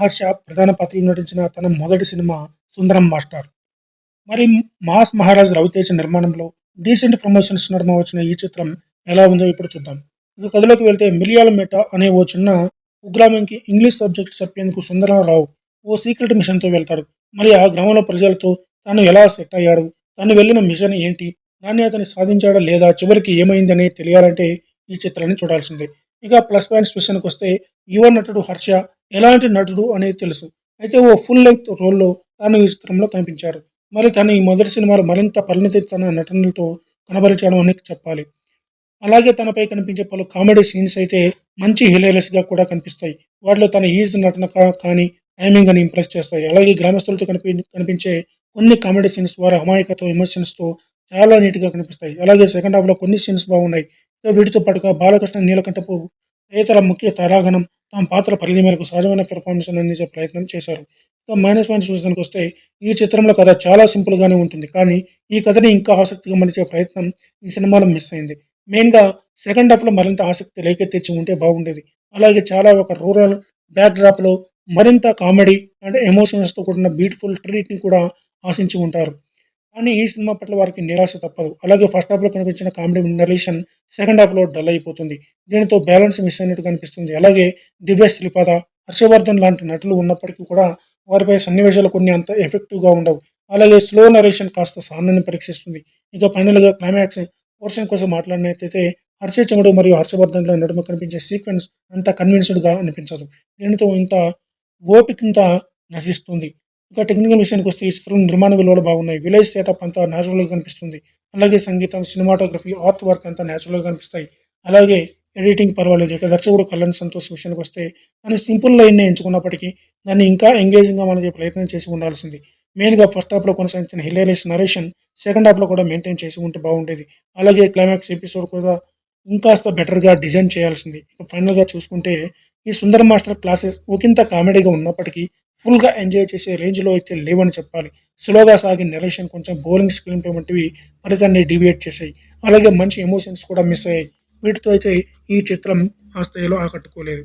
హర్ష ప్రధాన పాత్రలో నటించిన తన మొదటి సినిమా సుందరం మాస్టర్. మరి మాస్ మహారాజ్ రవితేజ నిర్మాణంలో డీసెంట్ ప్రమోషన్స్ నడుమ వచ్చిన ఈ చిత్రం ఎలా ఉందో ఇప్పుడు చూద్దాం. ఇక కథలోకి వెళ్తే మిలియాల మేట అనే ఓ చిన్న కుగ్రామంకి ఇంగ్లీష్ సబ్జెక్ట్ చెప్పేందుకు సుందరరావు ఓ సీక్రెట్ మిషన్తో వెళ్తాడు. మరి ఆ గ్రామంలో ప్రజలతో తాను ఎలా సెట్ అయ్యాడు? తాను వెళ్ళిన మిషన్ ఏంటి? దాన్ని అతను సాధించాడా లేదా? చివరికి ఏమైందని తెలియాలంటే ఈ చిత్రాన్ని చూడాల్సిందే. ఇక ప్లస్ పాయింట్స్ విషయానికి వస్తే యువ నటుడు హర్ష ఎలాంటి నటుడు అనేది తెలుసు. అయితే ఓ ఫుల్ లెంగ్త్ రోల్లో తాను ఈ చిత్రంలో కనిపించాడు మరి తను ఈ మొదటి సినిమాలో మరింత పరిణితి తన నటనలతో కనబరిచడం అని చెప్పాలి. అలాగే తనపై కనిపించే పలు కామెడీ సీన్స్ అయితే మంచి హిలేరియస్గా కూడా కనిపిస్తాయి. వాటిలో తన ఈజ్ నటన కా- కానీ టైమింగ్ అని ఇంప్రెస్ చేస్తాయి. అలాగే గ్రామస్తులతో కనిపి కనిపించే కొన్ని కామెడీ సీన్స్ వారి అమాయకతో ఎమోషన్స్తో చాలా నీట్గా కనిపిస్తాయి. అలాగే సెకండ్ హాఫ్లో కొన్ని సీన్స్ బాగున్నాయి. వీటితో పాటుగా బాలకృష్ణ నీలకంఠపు ఇతర ముఖ్య తారాగణం తమ పాత్ర పరిధి మేరకు సహజమైన పెర్ఫార్మెన్స్ అందించే ప్రయత్నం చేశారు. ఇక మైనస్ పాయింట్స్ విషయానికి వస్తే ఈ చిత్రంలో కథ చాలా సింపుల్గానే ఉంటుంది. కానీ ఈ కథని ఇంకా ఆసక్తిగా మలిచే ప్రయత్నం ఈ సినిమాలో మిస్ అయింది. మెయిన్గా సెకండ్ హాఫ్లో మరింత ఆసక్తి లేకెత్తించి ఉంటే బాగుండేది. అలాగే చాలా ఒక రూరల్ బ్యాక్డ్రాప్లో మరింత కామెడీ అండ్ ఎమోషన్స్తో కూడిన బ్యూటిఫుల్ ట్రీట్ని కూడా ఆశించి ఉంటారు. కానీ ఈ సినిమా పట్ల వారికి నిరాశ తప్పదు. అలాగే ఫస్ట్ హాఫ్లో కనిపించిన కామెడీ నరేషన్ సెకండ్ హాఫ్లో డల్ అయిపోతుంది. దీనితో బ్యాలెన్స్ మిస్ అయినట్టు కనిపిస్తుంది. అలాగే దివ్య శ్రీపాద హర్షవర్ధన్ లాంటి నటులు ఉన్నప్పటికీ కూడా వారిపై సన్నివేశాలు కొన్ని అంత ఎఫెక్టివ్గా ఉండవు. అలాగే స్లో నరేషన్ కాస్త సహనాన్ని పరీక్షిస్తుంది. ఇక ఫైనల్గా క్లైమాక్స్ పోర్షన్ కోసం మాట్లాడినట్లయితే హర్ష చంగుడు మరియు హర్షవర్ధన్ల నడుమ కనిపించే సీక్వెన్స్ అంత కన్విన్స్డ్గా అనిపించదు. దీనితో ఇంత ఓపికంత నశిస్తుంది. ఇంకా టెక్నికల్ విషయానికి వస్తే ఈ చిత్రం నిర్మాణ విలువలు బాగున్నాయి. విలేజ్ సెటప్ అంతా న్యాచురల్గా కనిపిస్తుంది. అలాగే సంగీతం సినిమాటోగ్రఫీ ఆర్ట్ వర్క్ అంతా న్యాచురల్గా కనిపిస్తాయి. అలాగే ఎడిటింగ్ పర్వాలేదు. ఇక దర్శకుడు కళ్యాణ్ సంతోష్ విషయానికి వస్తే దాన్ని సింపుల్ లైన్నే ఎంచుకున్నప్పటికీ దాన్ని ఇంకా ఎంగేజింగ్గా మనకి ప్రయత్నం చేసి ఉండాల్సింది. మెయిన్గా ఫస్ట్ హాఫ్లో కొనసాగించిన హిలేరియస్ నరేషన్ సెకండ్ హాఫ్లో కూడా మెయింటైన్ చేసి ఉంటే బాగుండేది. అలాగే క్లైమాక్స్ ఎపిసోడ్ కూడా ఇంకాస్త బెటర్గా డిజైన్ చేయాల్సింది. ఫైనల్గా చూసుకుంటే ఈ సుందర మాస్టర్ క్లాసెస్ ఒకంత కామెడీగా ఉన్నప్పటికీ ఫుల్గా ఎంజాయ్ చేసే రేంజ్లో అయితే లేవని చెప్పాలి. స్లోగా సాగిన నెరేషన్ కొంచెం బౌలింగ్ స్క్రీన్ ప్లే వంటివి ఫలితాన్ని డివియేట్ చేశాయి. అలాగే మంచి ఎమోషన్స్ కూడా మిస్ అయ్యాయి. వీటితో అయితే ఈ చిత్రం ఆ స్థాయిలో ఆకట్టుకోలేదు.